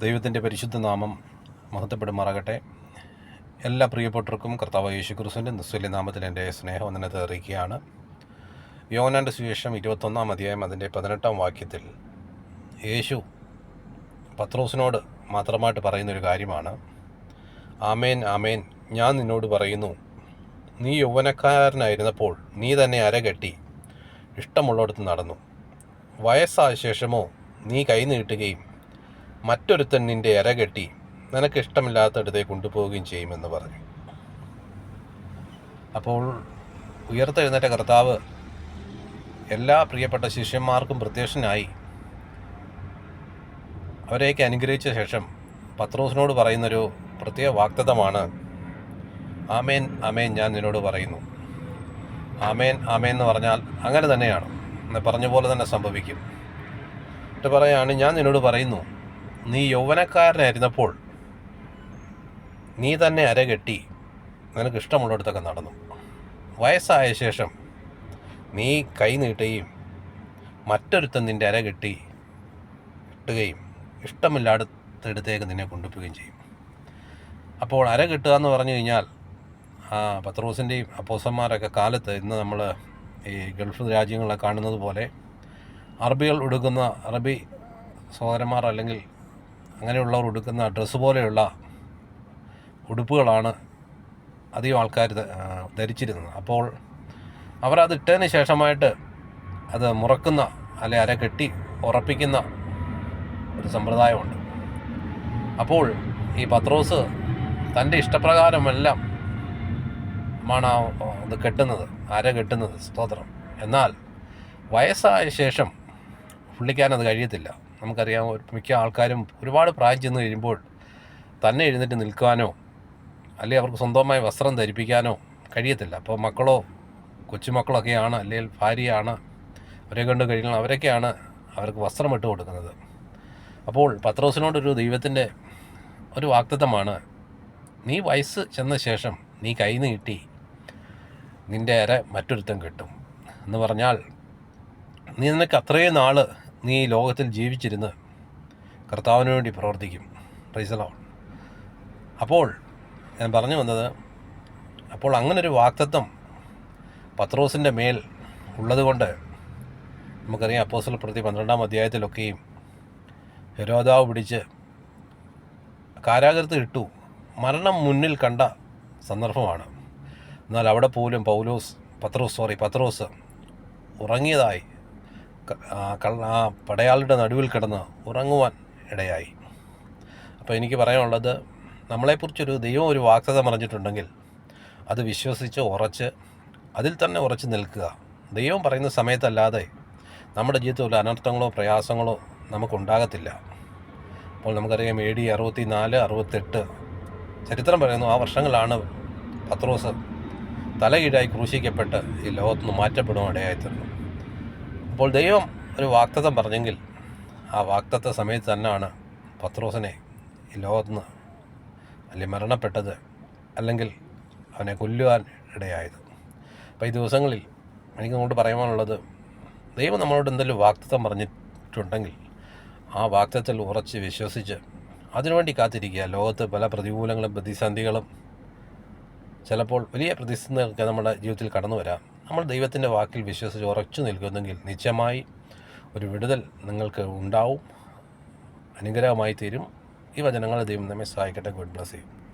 ദൈവത്തിന്റെ പരിശുദ്ധ നാമം മഹത്വപ്പെടുമാറാകട്ടെ. എല്ലാ പ്രിയപ്പെട്ടവർക്കും കർത്താവ് യേശു ക്രിസ്തുവിന്റെ നിസ്വല്യ നാമത്തിൽ എന്റെ സ്നേഹവന്ദനത്തെ അറിയിക്കുകയാണ്. യോനാന്റെ സുവിശേഷം ഇരുപത്തൊന്നാം അധ്യായം അതിന്റെ പതിനെട്ടാം വാക്യത്തിൽ യേശു പത്രോസിനോട് മാത്രമായിട്ട് പറയുന്നൊരു കാര്യമാണ്. ആമേൻ ആമേൻ ഞാൻ നിന്നോട് പറയുന്നു നീ യൗവനക്കാരനായിരുന്നപ്പോൾ നീ തന്നെ അരകെട്ടി ഇഷ്ടമുള്ളിടത്ത് നടന്നു. വയസ്സായ ശേഷമോ നീ കൈ നീട്ടുകയും മറ്റൊരുത്തൻ നിന്റെ എരകെട്ടി നിനക്ക് ഇഷ്ടമില്ലാത്തടത്തേക്ക് കൊണ്ടുപോവുകയും ചെയ്യുമെന്ന് പറഞ്ഞു. അപ്പോൾ ഉയർത്തെഴുന്നേറ്റ കർത്താവ് എല്ലാ പ്രിയപ്പെട്ട ശിഷ്യന്മാർക്കും പ്രത്യക്ഷനായി അവരെയൊക്കെ അനുഗ്രഹിച്ച ശേഷം പത്രോസിനോട് പറയുന്നൊരു പ്രത്യേക വാക്തത്വമാണ് ആമേൻ ആമേൻ ഞാൻ നിന്നോട് പറയുന്നു. ആമേൻ ആമേൻ എന്ന് പറഞ്ഞാൽ അങ്ങനെ തന്നെയാണ്. എന്ന് പറഞ്ഞ പോലെ തന്നെ സംഭവിക്കും. എന്നിട്ട് പറയാണ് ഞാൻ നിന്നോട് പറയുന്നു നീ യൗവനക്കാരനായിരുന്നപ്പോൾ നീ തന്നെ അരകെട്ടി നിനക്ക് ഇഷ്ടമുള്ളിടത്തൊക്കെ നടന്നു. വയസ്സായ ശേഷം നീ കൈ നീട്ടുകയും മറ്റൊരുത്തൻ നിന്റെ അരകെട്ടി കിട്ടുകയും ഇഷ്ടമില്ലാത്തടുത്തേക്ക് നിന്നെ കൊണ്ടുപോവുകയും ചെയ്യും. അപ്പോൾ അര കിട്ടുക എന്ന് പറഞ്ഞു കഴിഞ്ഞാൽ ആ പത്രോസിന്റെയും അപ്പോസന്മാരൊക്കെ കാലത്ത് ഇന്ന് നമ്മൾ ഈ ഗൾഫ് രാജ്യങ്ങളെ കാണുന്നത് പോലെ അറബികൾ ഉടുക്കുന്ന അറബി സഹോദരന്മാർ അല്ലെങ്കിൽ അങ്ങനെയുള്ളവർ ഉടുക്കുന്ന ഡ്രസ്സ് പോലെയുള്ള ഉടുപ്പുകളാണ് അധികം ആൾക്കാർ ധരിച്ചിരുന്നത്. അപ്പോൾ അവരത് ഇട്ടതിന് ശേഷമായിട്ട് അത് മുറക്കുന്ന അല്ലെ അര കെട്ടി ഉറപ്പിക്കുന്ന ഒരു സമ്പ്രദായമുണ്ട്. അപ്പോൾ ഈ പത്രോസ് തന്റെ ഇഷ്ടപ്രകാരമെല്ലാം ആണ് ഇത് കെട്ടുന്നത് അര കെട്ടുന്നത് സ്തോത്രം. എന്നാൽ വയസ്സായ ശേഷം പുള്ളിക്കാനത് കഴിയത്തില്ല. നമുക്കറിയാം മിക്ക ആൾക്കാരും ഒരുപാട് പ്രായം ചെന്ന് കഴിയുമ്പോൾ തന്നെ എഴുന്നേറ്റ് നിൽക്കാനോ അല്ലെങ്കിൽ അവർക്ക് സ്വന്തമായി വസ്ത്രം ധരിപ്പിക്കാനോ കഴിയത്തില്ല. അപ്പോൾ മക്കളോ കൊച്ചുമക്കളൊക്കെയാണ് അല്ലെങ്കിൽ ഭാര്യയാണ് അവരെ കൊണ്ട് കഴിയണം അവരൊക്കെയാണ് അവർക്ക് വസ്ത്രം ഇട്ട് കൊടുക്കുന്നത്. അപ്പോൾ പത്രോസിനോടൊരു ദൈവത്തിന്റെ ഒരു വാക്തത്വമാണ് നീ വയസ്സ് ചെന്ന ശേഷം നീ കൈ നീട്ടി നിന്റെ അര മറ്റൊരുത്തം കിട്ടും. എന്ന് പറഞ്ഞാൽ നീ നിനക്ക് അത്രയും നാൾ നീ ലോകത്തിൽ ജീവിച്ചിരുന്ന് കർത്താവിന് വേണ്ടി പ്രവർത്തിക്കും. പ്രൈസലോ അപ്പോൾ ഞാൻ പറഞ്ഞു വന്നത് അപ്പോൾ അങ്ങനൊരു വാക്തത്വം പത്രോസിന്റെ മേൽ ഉള്ളതുകൊണ്ട് നമുക്കറിയാം അപ്പോസൽ പ്രതി പന്ത്രണ്ടാം അധ്യായത്തിലൊക്കെയും ഹെരോദാവ് പിടിച്ച് കാരാഗ്രഹത്തിൽ ഇട്ടു. മരണം മുന്നിൽ കണ്ട സന്ദർഭമാണ്. എന്നാൽ അവിടെ പോലും പൗലോസ് പത്രോസ് സോറി പത്രോസ് ഉറങ്ങിയതായി ആ പടയാളുടെ നടുവിൽ കിടന്ന് ഉറങ്ങുവാൻ ഇടയായി. അപ്പോൾ എനിക്ക് പറയാനുള്ളത് നമ്മളെക്കുറിച്ചൊരു ദൈവം ഒരു വാക്തത പറഞ്ഞിട്ടുണ്ടെങ്കിൽ അത് വിശ്വസിച്ച് ഉറച്ച് അതിൽ തന്നെ ഉറച്ച് നിൽക്കുക. ദൈവം പറയുന്ന സമയത്തല്ലാതെ നമ്മുടെ ജീവിതത്തിൽ അനർത്ഥങ്ങളോ പ്രയാസങ്ങളോ നമുക്കുണ്ടാകത്തില്ല. അപ്പോൾ നമുക്കറിയാം എ ഡി അറുപത്തി നാല് അറുപത്തെട്ട് ചരിത്രം പറയുന്നു ആ വർഷങ്ങളാണ് പത്രോസ് തലകീഴായി ക്രൂശിക്കപ്പെട്ട് ഈ ലോകത്തുനിന്ന് മാറ്റപ്പെടുവാൻ ഇടയായിത്തീർന്നു അപ്പോൾ ദൈവം ഒരു വാക്തത്വം പറഞ്ഞെങ്കിൽ ആ വാക്തത്വ സമയത്ത് തന്നെയാണ് പത്രോസിനെ ഈ ലോകത്തുനിന്ന് അല്ലെങ്കിൽ മരണപ്പെട്ടത് അല്ലെങ്കിൽ അവനെ കൊല്ലുവാൻ ഇടയായത്. അപ്പോൾ ഈ ദിവസങ്ങളിൽ എനിക്ക് അങ്ങോട്ട് പറയുവാനുള്ളത് ദൈവം നമ്മളോട് എന്തെങ്കിലും വാക്തത്വം പറഞ്ഞിട്ടുണ്ടെങ്കിൽ ആ വാക്തത്വത്തിൽ ഉറച്ച് വിശ്വസിച്ച് അതിനുവേണ്ടി കാത്തിരിക്കുക. ലോകത്ത് പല പ്രതികൂലങ്ങളും പ്രതിസന്ധികളും ചിലപ്പോൾ വലിയ പ്രതിസന്ധികളൊക്കെ നമ്മുടെ ജീവിതത്തിൽ കടന്നു വരാം നമ്മൾ ദൈവത്തിന്റെ വാക്കിൽ വിശ്വസിച്ച് ഉറച്ചു നിൽക്കുന്നെങ്കിൽ നിശ്ചയമായി ഒരു വിടുതൽ നിങ്ങൾക്ക് ഉണ്ടാവും. അനുഗ്രഹമായി തീരും. ഈ വചനങ്ങൾ ദൈവം നമ്മെ സഹായിക്കട്ടെ. ഗുഡ് ബ്ലസ് ചെയ്യും